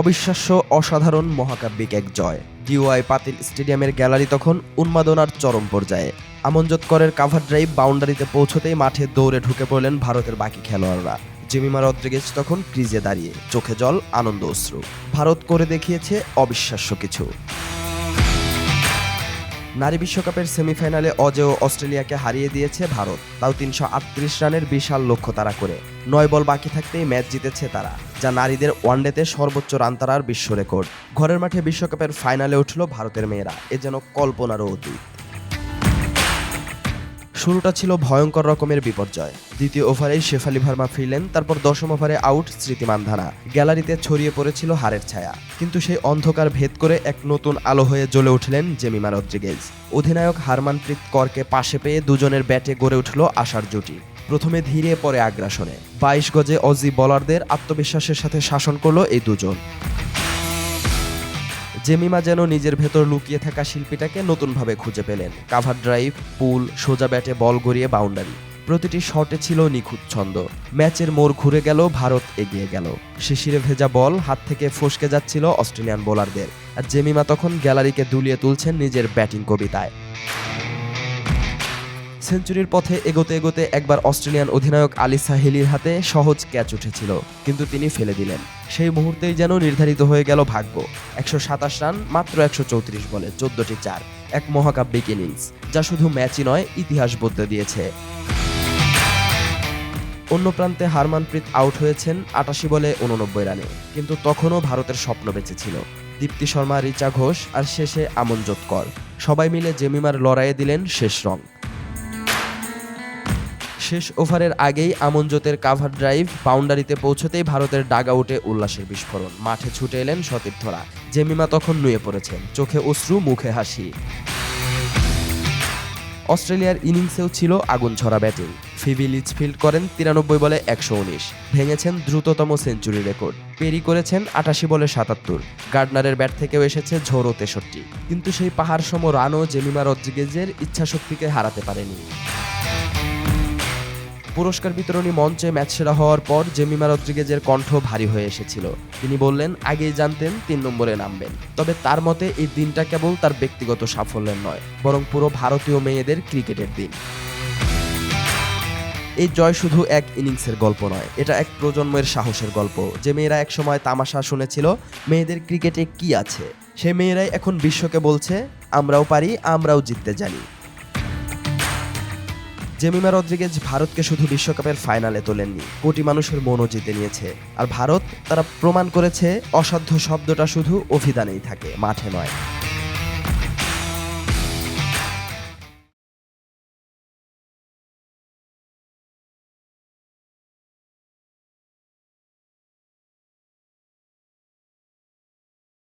অবিশ্বাস্য, অসাধারণ মহাকাব্যিক এক জয়। ডিওয়াই পাতিল স্টেডিয়ামের গ্যালারি তখন উন্মাদনার চরম পর্যায়ে। আমনজত করের কাভার ড্রাইভ বাউন্ডারিতে পৌঁছতেই মাঠে দৌড়ে ঢুকে পড়লেন ভারতের বাকি খেলোয়াড়রা। জেমিমা রদ্রিগেজ তখন ক্রিজে দাঁড়িয়ে, চোখে জল, আনন্দ, অশ্রু। ভারত করে দেখিয়েছে অবিশ্বাস্য কিছু। নারী বিশ্বকাপের সেমিফাইনালে অজেয় অস্ট্রেলিয়াকে হারিয়ে দিয়েছে ভারত। তাও তিনশো আটত্রিশ রানের বিশাল লক্ষ্য তারা করে। নয় বল বাকি থাকতেই ম্যাচ জিতেছে তারা, যা নারীদের ওয়ানডেতে সর্বোচ্চ রান তারার বিশ্ব রেকর্ড। ঘরের মাঠে বিশ্বকাপের ফাইনালে উঠল ভারতের মেয়েরা, এ যেন কল্পনারও অতীত। শুরুটা ছিল ভয়ঙ্কর রকমের বিপর্যয়। দ্বিতীয় ওভারেই শেফালি ভার্মা ফিরলেন, তারপর দশম ওভারে আউট স্মৃতি মান্ধানা। গ্যালারিতে ছড়িয়ে পড়েছিল হারের ছায়া। কিন্তু সেই অন্ধকার ভেদ করে এক নতুন আলো হয়ে জ্বলে উঠলেন জেমিমা রদ্রিগেজ। অধিনায়ক হারমানপ্রীত করকে পাশে পেয়ে দুজনের ব্যাটে গড়ে উঠল আশার জুটি। প্রথমে ধীরে পরে আগ্রাসনে। বাইশ গজে অজি বলারদের আত্মবিশ্বাসের সাথে শাসন করল এই দুজন। জেমিমা যেন নিজের ভেতর লুকিয়ে থাকা শিল্পীটাকে নতুনভাবে খুঁজে পেলেন। কাভার ড্রাইভ, পুল, সোজা ব্যাটে বল গড়িয়ে বাউন্ডারি। প্রতিটি শটে ছিল নিখুঁত ছন্দ। ম্যাচের মোড় ঘুরে গেল, ভারত এগিয়ে গেল। শিশিরে ভেজা বল হাত থেকে ফসকে যাচ্ছিল অস্ট্রেলিয়ান বোলারদের। আর জেমিমা তখন গ্যালারিকে দুলিয়ে তুলছেন নিজের ব্যাটিং কবিতায়। সেঞ্চুরির পথে এগোতে এগোতে একবার অস্ট্রেলিয়ান অধিনায়ক আলী সাহেলির হাতে সহজ ক্যাচ উঠেছিল, কিন্তু তিনি ফেলে দিলেন। সেই মুহূর্তেই যেন নির্ধারিত হয়ে গেল ভাগ্য। একশো সাতাশ রান, মাত্র একশো চৌত্রিশ বলে, চোদ্দটি চার। এক মহাকাব্যিক ইনিংস, যা শুধু ম্যাচই নয়, ইতিহাস বদলে দিয়েছে। অন্য প্রান্তে হারমানপ্রীত আউট হয়েছেন আটাশি বলে উননব্বই রানে, কিন্তু তখনও ভারতের স্বপ্ন বেঁচে ছিল। দীপ্তি শর্মা, রিচা ঘোষ আর শেষে আমনজোত কর। সবাই মিলে জেমিমার লড়াইয়ে দিলেন শেষ রং। শেষ ওভারের আগেই আমনজোতের কাভার ড্রাইভ বাউন্ডারিতে পৌঁছতেই ভারতের ডাগআউটে উল্লাসের বিস্ফোরণ। মাঠে ছুটে এলেন সতীর্থরা। জেমিমা তখন নুয়ে পড়েছেন। চোখে অশ্রু, মুখে হাসি। অস্ট্রেলিয়ার ইনিংসেও ছিল আগুন ছড়া ব্যাটিং। ফিবি লিচফিল্ড করেন তিরানব্বই বলে একশো উনিশ। ভেঙেছেন দ্রুততম সেঞ্চুরি রেকর্ড। পেরি করেছেন আটাশি বলে সাতাত্তর। গার্ডনারের ব্যাট থেকেও এসেছে ঝোড়ো তেষট্টি। কিন্তু সেই পাহাড় সম রানও জেমিমা রদ্রিগেজের ইচ্ছাশক্তিকে হারাতে পারেনি। পুরস্কার বিতরণী মঞ্চে ম্যাচ সেরা হওয়ার পর জেমিমা রদ্রিগেজের কণ্ঠ ভারী হয়ে এসেছিল। তিনি বললেন, আগেই জানতেন তিন নম্বরে নামবেন। তবে তার মতে, এই দিনটা কেবল তার ব্যক্তিগত সাফল্যের নয়, বরং পুরো ভারতীয় মেয়েদের ক্রিকেটের দিন। এই জয় শুধু এক ইনিংসের গল্প নয়, এটা এক প্রজন্মের সাহসের গল্প। যে মেয়েরা একসময় তামাশা শুনেছিল, মেয়েদের ক্রিকেটে কি আছে? সে মেয়েরাই এখন বিশ্বকে বলছে, আমরাও পারি, আমরাও জিততে জানি। জেমিমা রদ্রিগেজ ভারতকে শুধু বিশ্বকাপের ফাইনালে তোলেননি, কোটি মানুষের মনও জিতে নিয়েছে। আর ভারত তারা প্রমাণ করেছে, অসাধ্য শব্দটা শুধু অভিধানেই থাকে, মাঠে নয়।